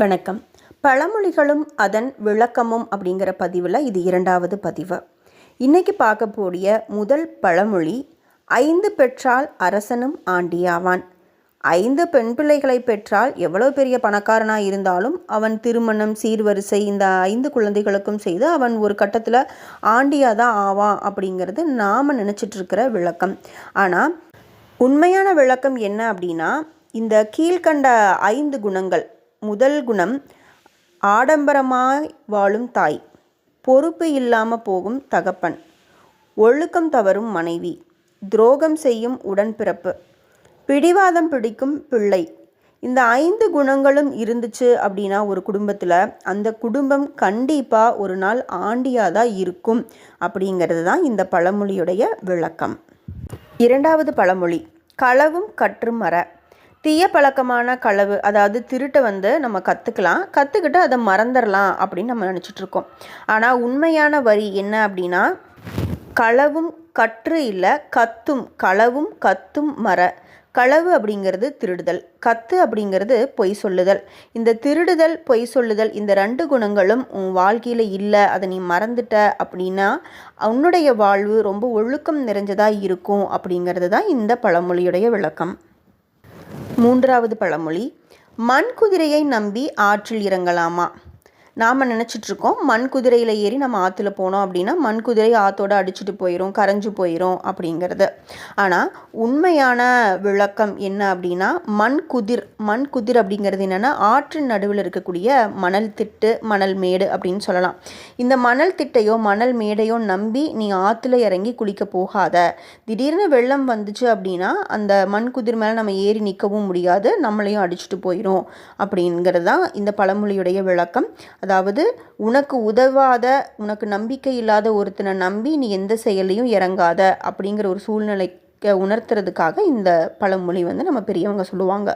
வணக்கம். பழமொழிகளும் அதன் விளக்கமும் அப்படிங்கிற பதிவில் இது இரண்டாவது பதிவு. இன்னைக்கு பார்க்கக்கூடிய முதல் பழமொழி ஐந்து பெற்றால் அரசனும் ஆண்டியாவான் ஐந்து பெண் பிள்ளைகளை பெற்றால் எவ்வளோ பெரிய பணக்காரனாக இருந்தாலும் அவன் திருமணம் சீர்வரிசை இந்த ஐந்து குழந்தைகளுக்கும் செய்து அவன் ஒரு கட்டத்தில் ஆண்டியாக தான் ஆவான் அப்படிங்கிறது நாம் நினச்சிட்ருக்கிற விளக்கம். ஆனால் உண்மையான விளக்கம் என்ன அப்படின்னா இந்த கீழ்கண்ட ஐந்து குணங்கள் முதல் குணம் ஆடம்பரமாய் வாழும் தாய். பொறுப்பு இல்லாமல் போகும் தகப்பன். ஒழுக்கம் தவறும் மனைவி. துரோகம் செய்யும் உடன்பிறப்பு பிடிவாதம் பிடிக்கும் பிள்ளை. இந்த ஐந்து குணங்களும் இருந்துச்சு அப்படின்னா ஒரு குடும்பத்தில் அந்த குடும்பம் கண்டிப்பாக ஒரு நாள் ஆண்டியாக தான் இருக்கும் அப்படிங்கிறது தான் இந்த பழமொழியுடைய விளக்கம். இரண்டாவது பழமொழி களவும் கற்றும் மர தீய பழக்கமான களவு அதாவது திருட்டை வந்து நம்ம கற்றுக்கலாம் கற்றுக்கிட்டு அதை மறந்துடலாம் அப்படின்னு நம்ம நினச்சிட்ருக்கோம் ஆனால் உண்மையான வரி என்ன அப்படின்னா களவும் கற்று இல்லை கத்தும் களவும் கத்தும் மர களவு அப்படிங்கிறது திருடுதல் கத்து அப்படிங்கிறது பொய் சொல்லுதல். இந்த திருடுதல் பொய் சொல்லுதல் இந்த ரெண்டு குணங்களும் உன் வாழ்க்கையில் இல்லை அதை நீ மறந்துட்ட அப்படின்னா உன்னுடைய வாழ்வு ரொம்ப ஒழுக்கம் நிறைஞ்சதாக இருக்கும் அப்படிங்கிறது தான் இந்த பழமொழியுடைய விளக்கம். மூன்றாவது பழமொழி மண் குதிரையை நம்பி ஆற்றில் இறங்கலாமா? நாம் நினச்சிட்ருக்கோம் மண் குதிரையில் ஏறி நம்ம ஆற்றுல போனோம் அப்படின்னா மண் குதிரை ஆற்றோட அடிச்சுட்டு போயிடும் கரைஞ்சு போயிடும் அப்படிங்கிறது. ஆனால் உண்மையான விளக்கம் என்ன அப்படின்னா மண் குதிர் மண் குதிர் அப்படிங்கிறது என்னென்னா ஆற்றின் நடுவில் இருக்கக்கூடிய மணல் திட்டு மணல் மேடு அப்படின்னு சொல்லலாம். இந்த மணல் திட்டையோ மணல் மேடையோ நம்பி நீ ஆற்றுல இறங்கி குளிக்க போகாத. திடீர்னு வெள்ளம் வந்துச்சு அப்படின்னா அந்த மண் குதிர் மேலே நம்ம ஏறி நிற்கவும் முடியாது நம்மளையும் அடிச்சுட்டு போயிடும் அப்படிங்கிறது தான் இந்த பழமொழியுடைய விளக்கம். அதாவது உனக்கு உதவாத உனக்கு நம்பிக்கை இல்லாத ஒருத்தனை நம்பி நீ எந்த செயலையும் இறங்காத அப்படிங்கிற ஒரு சூழ்நிலை உணர்த்துறதுக்காக இந்த பழமொழி வந்து நம்ம பெரியவங்க சொல்லுவாங்க.